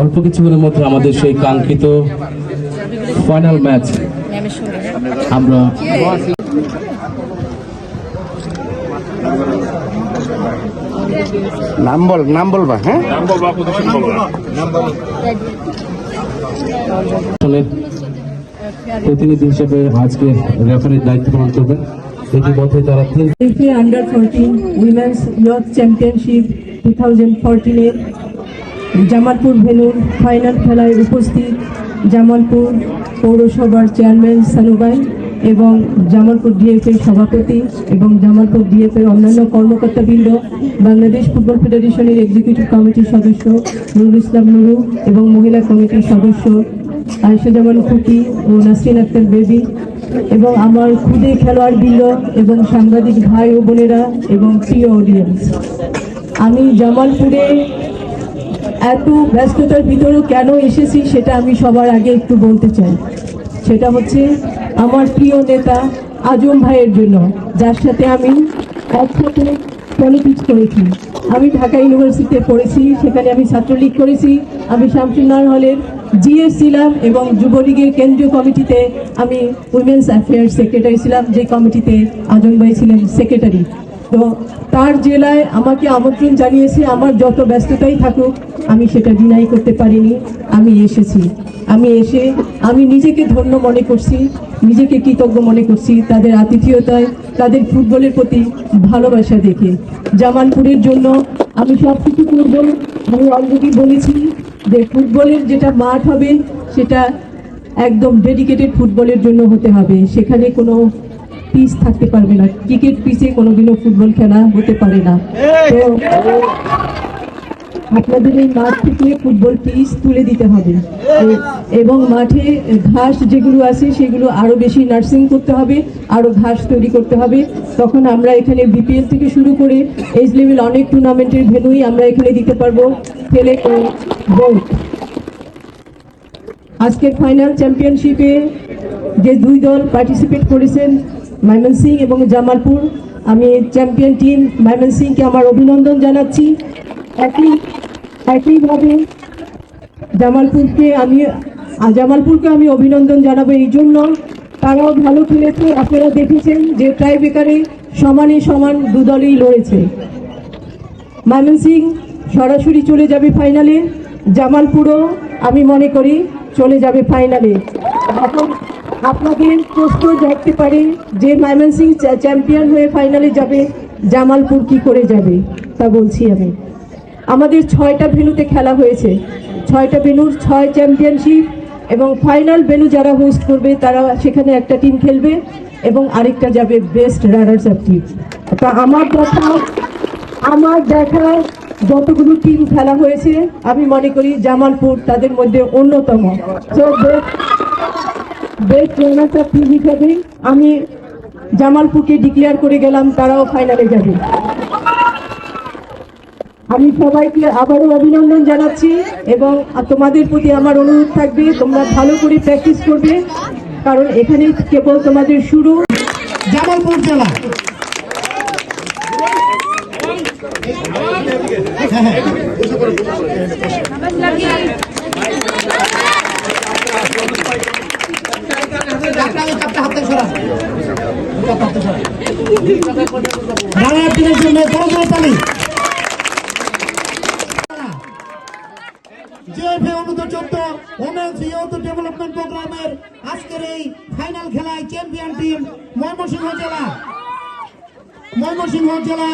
অল্প কিছুক্ষণের মধ্যে আমাদের সেই কাঙ্ক্ষিত ফাইনাল ম্যাচ আমরা নাম বল নাম বলবা হ্যাঁ? প্রতিনিধি হিসেবে আজকে রেফারির দায়িত্ব পালন করবেন। ইতিমধ্যে তারা under fourteen women's youth championship two thousand ফোরটিনের Jamalpur ভেনুর ফাইনাল খেলায় উপস্থিত জামালপুর পৌরসভার চেয়ারম্যান সানুবাই এবং জামালপুর ডিএফের সভাপতি এবং জামালপুর ডিএফের অন্যান্য কর্মকর্তাবৃন্দ, বাংলাদেশ ফুটবল ফেডারেশনের এক্সিকিউটিভ কমিটির সদস্য নুরুল ইসলাম নুরু এবং মহিলা কমিটির সদস্য আয়েশা জামান খুকি ও নাসরিন আক্তার বেবি এবং আমার খুদে খেলোয়াড় বৃন্দ এবং সাংবাদিক ভাই ও বোনেরা এবং প্রিয় অডিয়েন্স আমি জামালপুরে এত ব্যস্ততার ভিতরেও কেন এসেছি সেটা আমি সবার আগে একটু বলতে চাই। সেটা হচ্ছে আমার প্রিয় নেতা আজম ভাইয়ের জন্য, যার সাথে আমি একসাথে পলিটিক্স করেছি। আমি ঢাকা ইউনিভার্সিটিতে পড়েছি, সেখানে আমি ছাত্রলীগ করেছি। আমি শামসুন্নার হলের জিএস ছিলাম এবং যুবলীগের কেন্দ্রীয় কমিটিতে আমি উইমেন্স অ্যাফেয়ার্স সেক্রেটারি ছিলাম, যে কমিটিতে আজম ভাই ছিলেন সেক্রেটারি তো তার জেলায় আমাকে আমন্ত্রণ জানিয়েছে, আমার যত ব্যস্ততাই থাকুক, আমি সেটা ডিনাই করতে পারিনি, আমি এসেছি। আমি এসে, আমি নিজেকে ধন্য মনে করছি, নিজেকে কৃতজ্ঞ মনে করছি তাদের আতিথেয়তায়, তাদের ফুটবলের প্রতি ভালোবাসা দেখে। জামালপুরের জন্য আমি সব কিছু করব আমি অলরেডি বলেছি যে ফুটবলের যেটা মাঠ হবে, সেটা একদম ডেডিকেটেড ফুটবলের জন্য হতে হবে। সেখানে কোনো পিচ থাকতে পারবে না। ক্রিকেট পিচে কোনোদিনও ফুটবল খেলা হতে পারে না। তো আপনাদের এই মাঠ থেকে ফুটবল পিচ তুলে দিতে হবে। এবং মাঠে ঘাস যেগুলো আছে সেগুলো আরও বেশি নার্সিং করতে হবে আরও ঘাস তৈরি করতে হবে। তখন আমরা এখানে বিপিএল থেকে শুরু করে এজ লেভেল অনেক টুর্নামেন্টের ভেনুই আমরা এখানে দিতে পারব। ছেলে আজকের ফাইনাল চ্যাম্পিয়নশিপে যে দুই দল পার্টিসিপেট করেছেন ময়মনসিং এবং জামালপুর। আমি চ্যাম্পিয়ন টিম ময়মনসিংকে আমার অভিনন্দন জানাচ্ছি। একই একইভাবে জামালপুরকে আমি জামালপুরকে আমি অভিনন্দন জানাব এই জন্য। তারাও ভালো খেলেছে, আপনারা দেখেছেন যে টাই বেকারে সমানে সমান দু দলই লড়েছে। ময়মনসিং সরাসরি চলে যাবে ফাইনালে জামালপুরও আমি মনে করি চলে যাবে ফাইনালে আপনাদের প্রশ্ন জানতে পারে যে ময়মনসিং চ্যা- চ্যাম্পিয়ন হয়ে ফাইনালে যাবে, জামালপুর কি করে যাবে? তা বলছি আমি। আমাদের ছয়টা ভেনুতে খেলা হয়েছে। ছয়টা ভেনুর ছয় চ্যাম্পিয়নশিপ এবং ফাইনাল ভেনু যারা হোস্ট করবে, তারা সেখানে একটা টিম খেলবে এবং আরেকটা যাবে বেস্ট রানার্স আপ টিম তা আমার দেখা আমার দেখা যতগুলো টিম খেলা হয়েছে, আমি মনে করি জামালপুর তাদের মধ্যে অন্যতম। বেস্ট রানার্স আপ টিম হিসাবে আমি জামালপুরকে ডিক্লেয়ার করে গেলাম, তারাও ফাইনালে যাবে। আমি সবাইকে আবারও অভিনন্দন জানাচ্ছি এবং তোমাদের প্রতি আমার অনুরোধ থাকবে, তোমরা ভালো করে প্র্যাকটিস করবে, কারণ এখানে কেবল তোমাদের শুরু। জামালপুর জেলা। রানার ইউথ ডেভেলপমেন্ট প্রোগ্রামের আজকের ফাইনাল খেলায় চ্যাম্পিয়ন টিম ময়মনসিংহ জেলা ময়মনসিংহ জেলা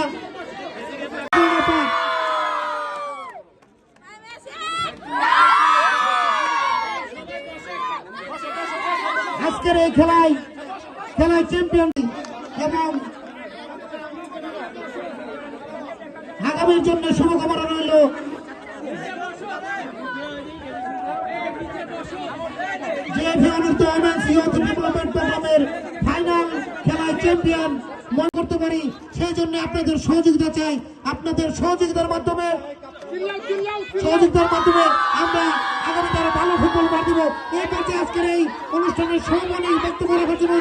আজকের এই খেলায় খেলায় চ্যাম্পিয়ন এবং আগামীর জন্য শুভকামনা রইল। খেলায় চ্যাম্পিয়ন মনে করতে পারি, সেই জন্য আপনাদের সহযোগিতা চাই। আপনাদের সহযোগিতার মাধ্যমে সহযোগিতার মাধ্যমে আমরা আগামী তারা ভালো ফুটবল পাঠিব এই ম্যাচে আজকের এই অনুষ্ঠানের সমানে বক্তব্য রাখার জন্য